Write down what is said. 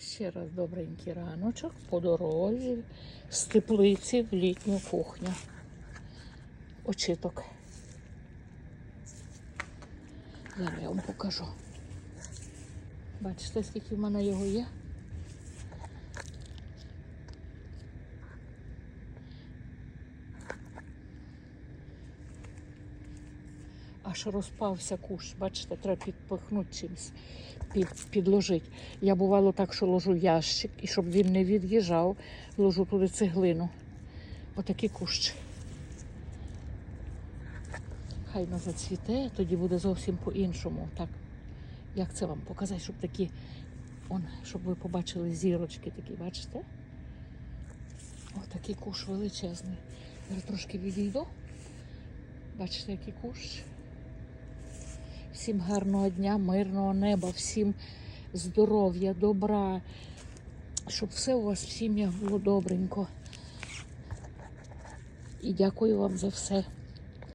Ще раз добренький раночок по дорозі з теплиці в літню кухню. Очиток. Зараз я вам покажу. Бачите, скільки в мене його є? Аж розпався кущ, бачите, треба підпихнути чимось, під, підложити. Я бувало так, що ложу ящик, і щоб він не від'їжджав, ложу туди цеглину. Отакий кущ. Хай не зацвіте, тоді буде зовсім по-іншому. Так, як це вам показати, щоб такі, он, щоб ви побачили зірочки такі, бачите? Ось такий куш величезний. Я трошки відійду. Бачите, який кущ. Всім гарного дня, мирного неба, всім здоров'я, добра, щоб все у вас в сім'ях було добренько. І дякую вам за все.